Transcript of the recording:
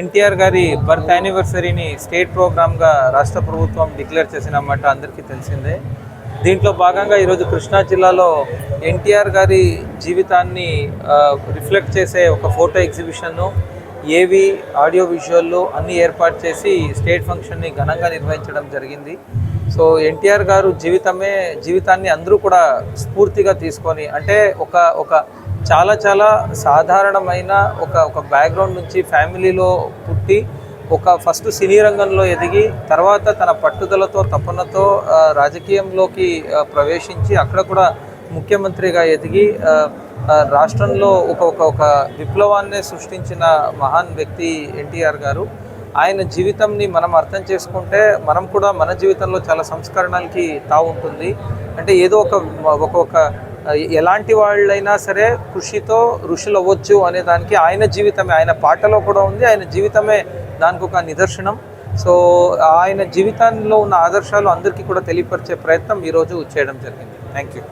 ఎన్టీఆర్ గారి birth యానివర్సరీని state ప్రోగ్రామ్గా రాష్ట్ర ప్రభుత్వం డిక్లేర్ చేసినమాట అందరికీ తెలిసిందే. దీంట్లో భాగంగా ఈరోజు కృష్ణా జిల్లాలో ఎన్టీఆర్ గారి జీవితాన్ని రిఫ్లెక్ట్ చేసే ఒక ఫోటో ఎగ్జిబిషన్ను ఏవి ఆడియో విజువల్లు అన్నీ ఏర్పాటు చేసి స్టేట్ ఫంక్షన్ని ఘనంగా నిర్వహించడం జరిగింది. సో ఎన్టీఆర్ గారు జీవితమే జీవితాన్ని అందరూ కూడా స్ఫూర్తిగా తీసుకొని అంటే ఒక ఒక చాలా చాలా సాధారణమైన ఒక ఒక బ్యాక్గ్రౌండ్ నుంచి ఫ్యామిలీలో పుట్టి ఒక ఫస్ట్ సినీ రంగంలో ఎదిగి తర్వాత తన పట్టుదలతో తపనతో రాజకీయంలోకి ప్రవేశించి అక్కడ కూడా ముఖ్యమంత్రిగా ఎదిగి రాష్ట్రంలో ఒక ఒక ఒక విప్లవాన్ని సృష్టించిన మహాన్ వ్యక్తి ఎన్టీఆర్ గారు. ఆయన జీవితంని మనం అర్థం చేసుకుంటే మనం కూడా మన జీవితంలో చాలా సంస్కరణలకి తావు ఉంటుంది అంటే ఏదో ఒక ఒక ఒక ఎలాంటి వాళ్ళైనా సరే కృషితో ఋషులు అవ్వచ్చు అనే దానికి ఆయన జీవితమే ఆయన పాటలో కూడా ఉంది ఆయన జీవితమే దానికి ఒక నిదర్శనం. సో ఆయన జీవితంలో ఉన్న ఆదర్శాలు అందరికీ కూడా తెలియపరిచే ప్రయత్నం ఈరోజు చేయడం జరిగింది. Thank you